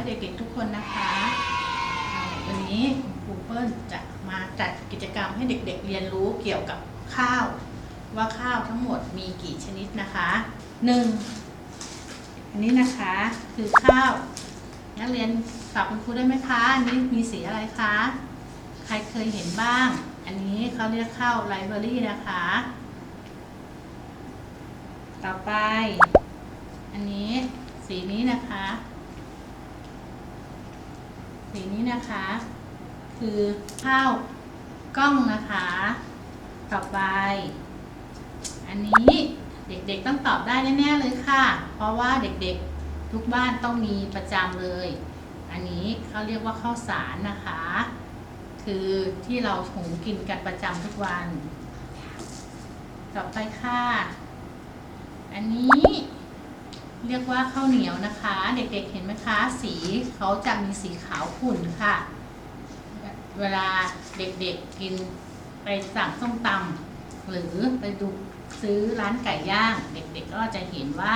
ให้เด็กๆทุกคนนะคะวันนี้ครูเปิ้ลจะมาจัดกิจกรรมให้เด็กๆเรียนรู้เกี่ยวกับข้าว ว่าข้าวทั้งหมดมีกี่ชนิดนะคะหนึ่งอันนี้นะคะคือข้าว นักเรียนตอบคุณครูได้ไหมคะอันนี้มีสีอะไรคะใครเคยเห็นบ้าง อันนี้เขาเรียกข้าวไลเบอรี่นะคะ ต่อไป อันนี้สีนี้นะคะ สีนี้นะคะ คือข้าวกล้องนะคะ ต่อไป อันนี้เด็กๆต้องตอบได้แน่ๆเลยค่ะ เพราะว่าเด็กๆทุกบ้านต้องมีประจำเลย อันนี้เขาเรียกว่าข้าวสารนะคะ คือที่เราหุงกินกันประจำทุกวัน ต่อไปค่ะ อันนี้ เรียกว่าข้าวเหนียวนะคะ เด็กๆเห็นไหมคะ สีเขาจะมีสีขาวขุ่นค่ะ เวลาเด็กๆกินไปสั่งส้มตำหรือไปดูซื้อร้านไก่ย่าง เด็กๆก็จะเห็นว่า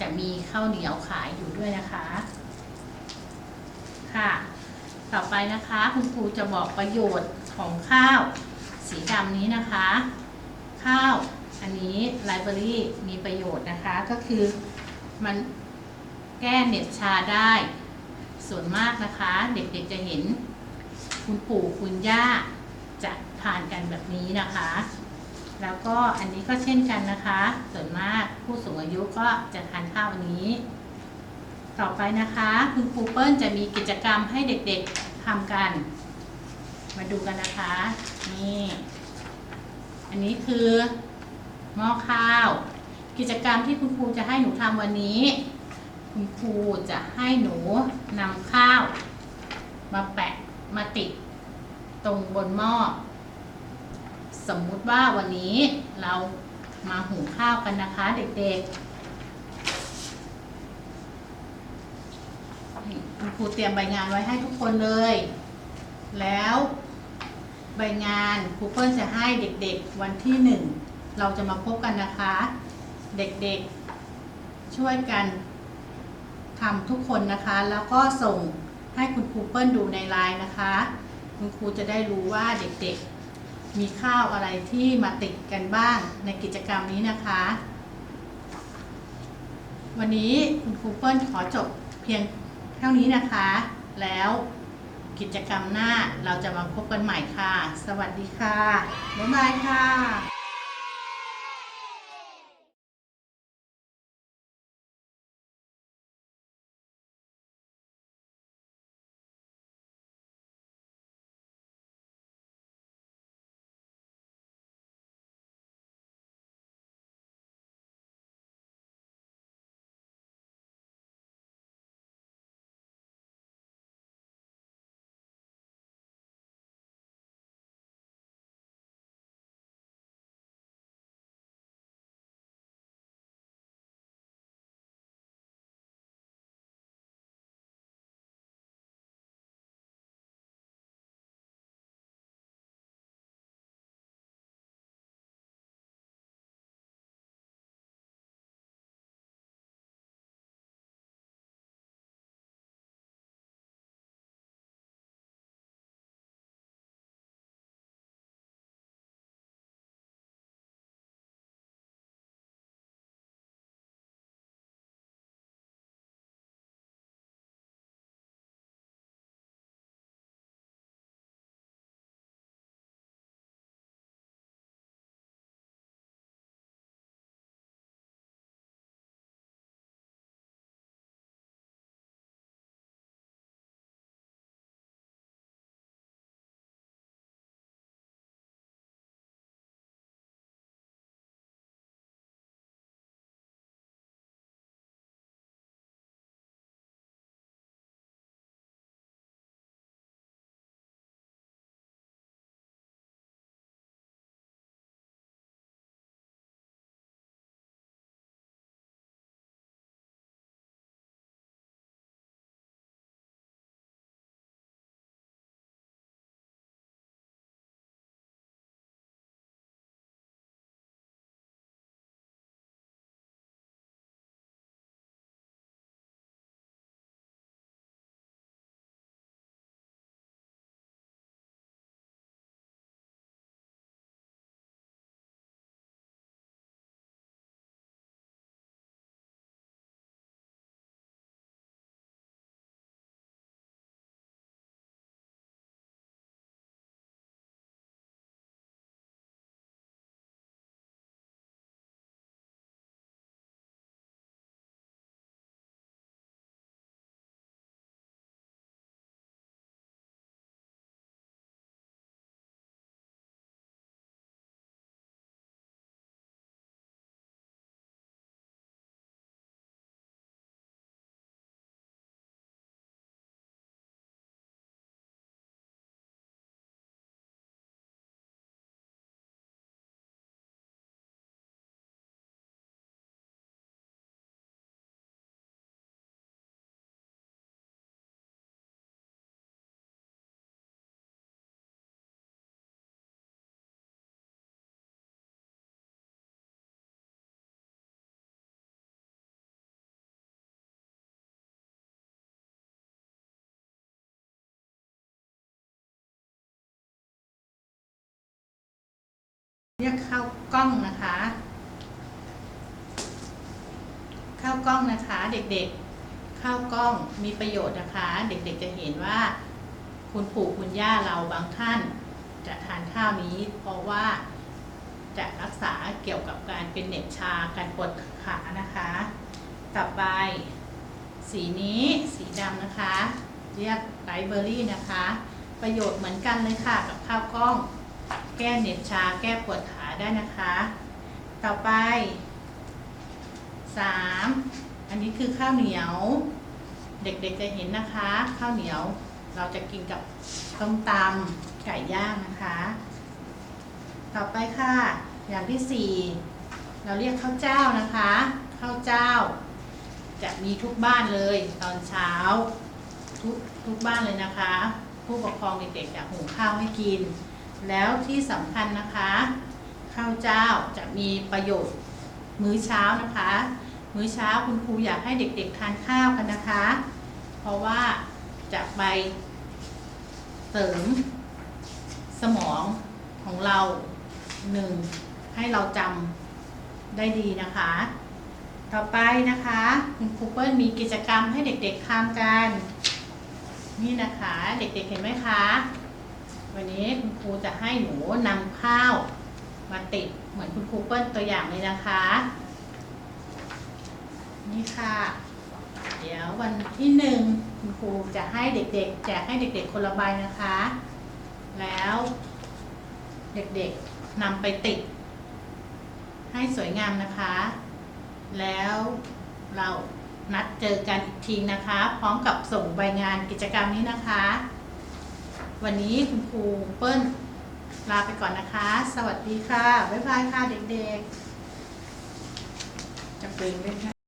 จะมีข้าวเหนียวขายอยู่ด้วยนะคะ ค่ะ ต่อไปนะคะคุณครูจะบอกประโยชน์ของข้าว สีดำนี้นะคะ ข้าวอันนี้ไลบรารีมีประโยชน์นะคะก็คือ มันแก้เหน็บชาได้ ส่วนมากนะคะ เด็กๆจะเห็นคุณปู่คุณย่าจะทานกันแบบนี้นะคะ แล้วก็อันนี้ก็เช่นกันนะคะ ส่วนมากผู้สูงอายุก็จะทานข้าวอันนี้ ต่อไปนะคะ คุณครูเปิ้ลจะมีกิจกรรมให้เด็กๆทำกัน มาดูกันนะคะ นี่ อันนี้คือหม้อข้าว กิจกรรมที่คุณครูจะให้หนูทำวันนี้ คุณครูจะให้หนูนำข้าว มาแปะมาติดตรงบนหม้อสมมุติว่าวันนี้เรามาหุงข้าวกันนะคะเด็กๆคุณครูเตรียมใบงานไว้ให้ทุกคนเลย แล้วใบงานครูเปิ้ลจะให้เด็กๆวันที่หนึ่งเราจะมาพบกันนะคะ เด็กๆ ช่วยกันทำทุกคนนะคะ แล้วก็ส่งให้คุณครูเปิ้ลดูในไลน์นะคะ คุณครูจะได้รู้ว่าเด็กๆ มีข้าวอะไรที่มาติดกันบ้างในกิจกรรมนี้นะคะ วันนี้คุณครูเปิ้ลขอจบเพียงเท่านี้นะคะ แล้วกิจกรรมหน้าเราจะมาพบกันใหม่ค่ะ สวัสดีค่ะ บ๊ายบายค่ะ เรียกข้าวกล้องนะคะข้าวกล้องนะคะเด็กๆข้าวกล้องมีประโยชน์นะคะ เด็กๆจะเห็นว่า คุณปู่คุณย่าเราบางท่าน จะทานข้าวนี้ เพราะว่าจะรักษาเกี่ยวกับการเป็นเหน็บชาการปวดขานะคะ ต่อไป สีนี้สีดำนะคะ เรียกไรเบอรี่นะคะ ประโยชน์เหมือนกันเลยค่ะกับข้าวกล้อง แก้เหน็บชา แก้ปวดขาได้นะคะ ต่อไป 3. อันนี้คือข้าวเหนียว เด็กๆจะเห็นนะคะ ข้าวเหนียวเราจะกินกับต้มตำไก่ย่างนะคะ ต่อไปค่ะ อย่างที่ 4 เราเรียกข้าวเจ้านะคะ ข้าวเจ้า จะมีทุกบ้านเลยตอนเช้า ทุกทุกบ้านเลยนะคะ ผู้ปกครองเด็กๆจะหุงข้าวให้กิน แล้วที่สำคัญนะคะข้าวเจ้าจะมีประโยชน์มื้อเช้านะคะ มื้อเช้าคุณครูอยากให้เด็กๆทานข้าวกันนะคะ เพราะว่าจะไปเสริมสมองของเราหนึ่งให้เราจำได้ดีนะคะ ต่อไปนะคะคุณครูเปิ้ลมีกิจกรรมให้เด็กๆทำกัน นี่นะคะ เด็กๆเห็นไหมคะ วันนี้คุณครูจะให้หนูนำข้าวมาติดเหมือนคุณครูเปิ้ลตัวอย่างเลยนะคะ นี่ค่ะ เดี๋ยววันที่หนึ่งคุณครูจะให้เด็กๆ แจกให้เด็กๆคนละใบนะคะ แล้วเด็กๆนำไปติด ให้สวยงามนะคะ แล้วเรานัดเจอกันอีกทีนะคะ พร้อมกับส่งใบงานกิจกรรมนี้นะคะ วันนี้คุณครูเปิ้ลลาไปก่อนนะคะ สวัสดีค่ะ บ๊ายบายค่ะเด็กๆจะเป็นไหมคะ